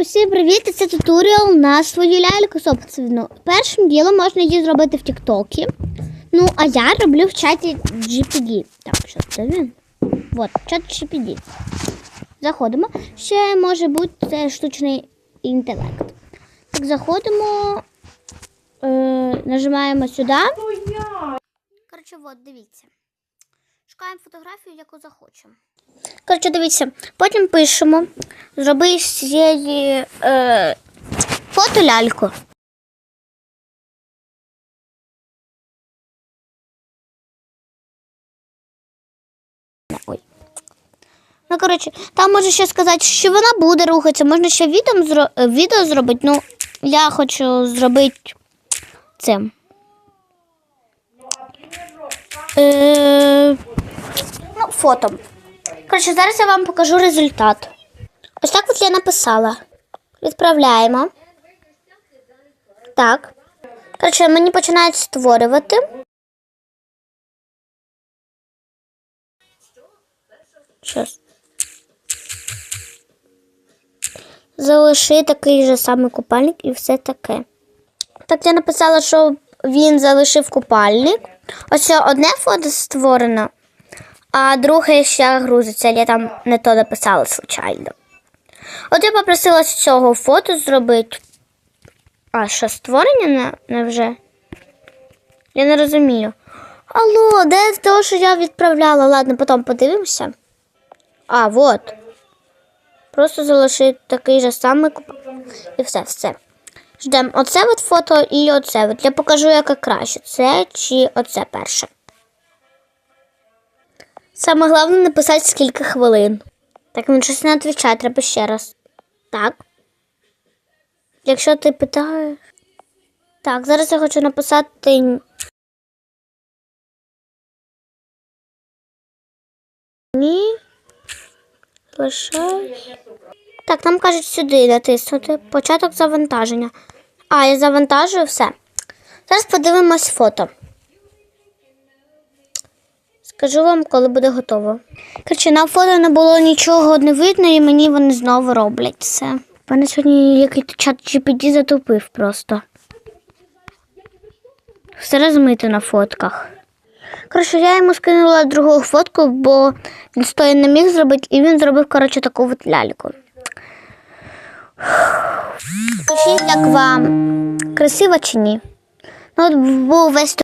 Усім привіт! Це туторіал на свою ляльку собственну. Першим ділом можна її зробити в Тіктокі. Ну, а я роблю в чаті GPD. Так, що це він? Вот, чат GPD. Заходимо. Ще може бути це штучний інтелект. Так, заходимо, е, нажимаємо сюди. Коротше, от, дивіться. Шукаємо фотографію, яку захочемо. Коротше, дивіться, потім пишемо, зроби з цієї е, фото ляльку. Ну, коротше, там може ще сказати, що вона буде рухатися. Можна ще відео, зро- е, відео зробити. Ну, я хочу зробити цим. Е, фото. Коротше, зараз я вам покажу результат. Ось так от я написала. Відправляємо. Так. Коротше, мені починають створювати. Щас. Залиши такий же самий купальник і все таке. Так я написала, що він залишив купальник. Ось одне фото створено, а друге ще грузиться. Я там не то написала случайно. От я попросила з цього фото зробити. А що створення не, не вже? Я не розумію. Алло, де те, що я відправляла? Ладно, потім подивимося. А, вот. Просто залиши такий же самий куп... І все, все. Ждемо оце от фото і оце. От. Я покажу, яке краще. Це чи оце перше. Саме головне написати скільки хвилин. Так він щось не відповідає, треба ще раз. Так. Якщо ти питаєш. Так, зараз я хочу написати. Ні. Лишай. Так, нам кажуть сюди натиснути. Початок завантаження. А, я завантажую все. Зараз подивимось фото. Скажу вам, коли буде готово. Коротше, на фото не було нічого не видно, і мені вони знову роблять. У мене сьогодні якийсь чат GPT затупив просто. Все розмито на фотках. Коротше, я йому скинула другу фотку, бо він стоїть не міг зробити, і він зробив, коротше, таку от ляльку. Пишіть, як вам красиво чи ні. Ну, от був весь